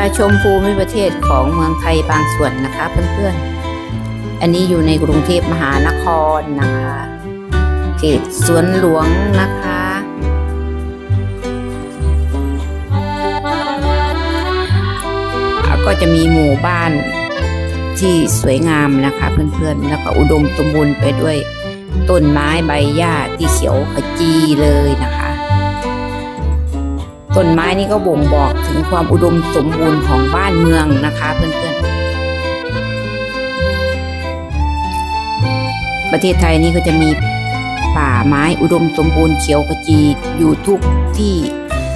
าชมภูมิประเทศของเมืองไทยบางส่วนนะคะเพื่อนๆ อันนี้อยู่ในกรุงเทพมหานครนะคะ เขตสวนหลวงนะคะ ก็จะมีหมู่บ้านที่สวยงามนะคะเพื่อนๆ แล้วก็อุดมสมบูรณ์ไปด้วยต้นไม้ใบหญ้าที่เขียวขจีเลยนะคะ ต้นไม้นี่ก็บ่งบอกถึงความอุดมสมบูรณ์ของบ้านเมืองนะคะเพื่อนๆ ประเทศไทยนี่ก็จะมีป่าไม้อุดมสมบูรณ์เขียวขจีอยู่ทุกที่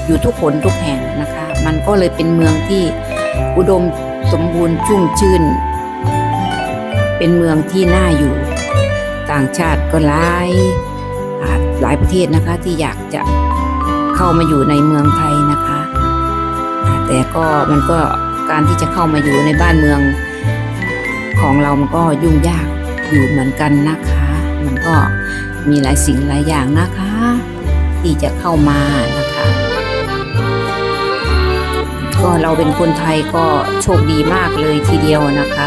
อยู่ทุกคนทุกแห่งนะคะ มันก็เลยเป็นเมืองที่อุดมสมบูรณ์ชุ่มชื่น เป็นเมืองที่น่าอยู่ต่างชาติก็หลายหลายประเทศนะคะที่อยากจะ เข้ามาอยู่ในเมืองไทยนะคะ แต่ก็มันก็การที่จะเข้ามาอยู่ในบ้านเมืองของเรามันก็ยุ่งยากอยู่เหมือนกันนะคะ มันก็มีหลายสิ่งหลายอย่างนะคะ ที่จะเข้ามานะคะ ก็เราเป็นคนไทยก็โชคดีมากเลยทีเดียวนะคะ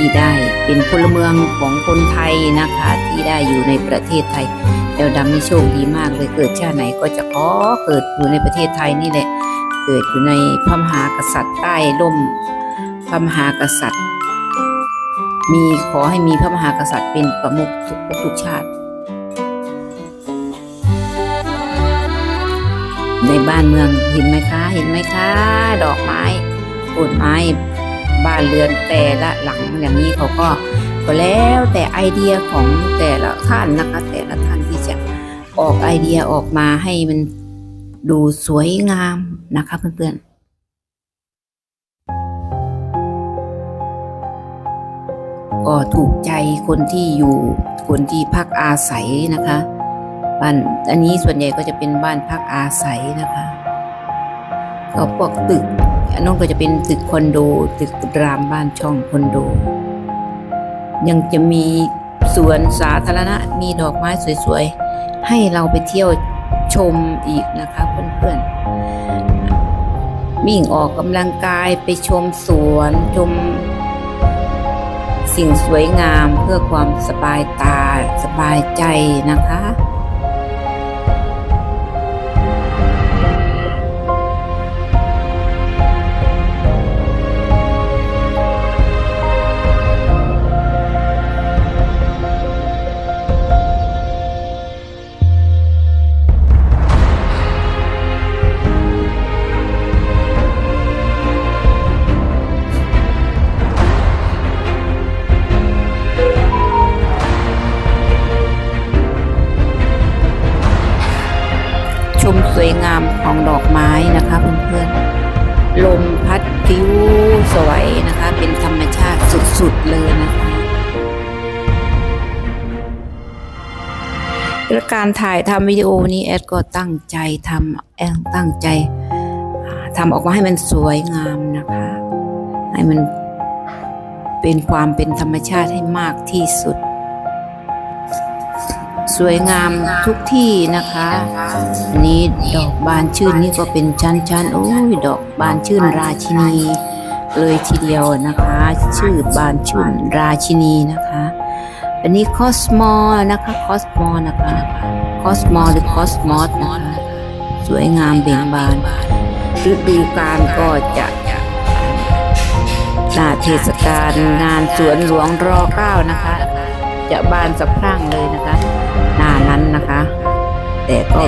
ที่ได้เป็นพลเมืองของคนไทยนะคะที่ได้อยู่ในประเทศไทยเดวดำนี่โชคดีมากเลยเกิดชาติไหนก็จะขอเกิดอยู่ในประเทศไทยนี่แหละ เกิดอยู่ในพระมหากษัตริย์ใต้ร่มพระมหากษัตริย์ มีขอให้มีพระมหากษัตริย์เป็นประมุขทุกทุกชาติ ในบ้านเมืองเห็นไหมคะ เห็นไหมคะ ดอกไม้ต้นไม้ บ้านเรือนแต่ละหลังอย่างนี้เขาก็ก็แล้วแต่ไอเดียของแต่ละท่านนะคะ แต่ละท่านที่จะออกไอเดียออกมาให้มันดูสวยงามนะคะเพื่อนๆก็ถูกใจคนที่อยู่คนที่พักอาศัยนะคะบ้านอันนี้ส่วนใหญ่ก็จะเป็นบ้านพักอาศัยนะคะก็พวกตึก อันนั้นก็จะเป็นตึกคอนโด ตึกรามบ้านช่องคอนโด ยังจะมีสวนสาธารณะมีดอกไม้สวยๆ ให้เราไปเที่ยวชมอีกนะคะเพื่อนๆวิ่งออกกำลังกายไปชมสวนชมสิ่งสวยงามเพื่อความสบายตาสบายใจนะคะ ของดอกไม้นะคะเพื่อนๆลมพัดพลิ้วสวยนะคะ เป็นธรรมชาติสุดๆเลยนะคะและการถ่ายทำวิดีโอนี้แอดก็ตั้งใจทำแอดตั้งใจทำออกมาให้มันสวยงามนะคะ ให้มันเป็นความเป็นธรรมชาติให้มากที่สุด สวยงามทุกที่นะคะอันนี้ดอกบานชื่นนี่ก็เป็นชั้นๆโอ้ยดอกบานชื่นราชินี เลยทีเดียวนะคะ ชื่อบานชื่นราชินีนะคะ อันนี้คอสมอนะคะคอสมอนะคะคอสมอหรือคอสมอสนะคะสวยงามเบ่งบานฤดูกาลก็จะหน้าเทศกาลงานสวนหลวงรอเก้านะคะ จะบานสะพรั่งเลยนะคะ แต่ก็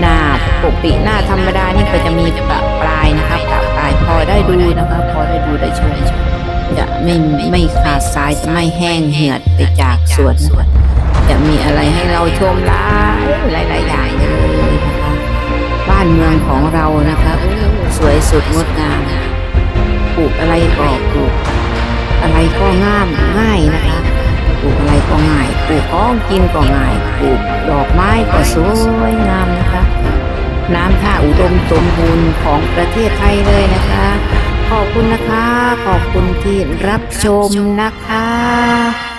หน้าปกติหน้าธรรมดานี่ก็จะมีประปรายนะคะประปรายพอได้ดูนะคะพอได้ดูได้ชมจะไม่ไม่ขาดสายจะไม่แห้งเหือดไปจากสวนจะมีอะไรให้เราชมหลายหลายอย่างเลยนะคะบ้านเมืองของเรานะคะโอ้สวยสุดงดงามปลูกอะไรก็ปลูกอะไรก็ง่ามง่ายนะคะ ของกินก็ง่ายปลูกดอกไม้ก็สวยงามนะคะ น้ำท่าอุดมสมบูรณ์ของประเทศไทยเลยนะคะ ขอบคุณนะคะ ขอบคุณที่รับชมนะคะ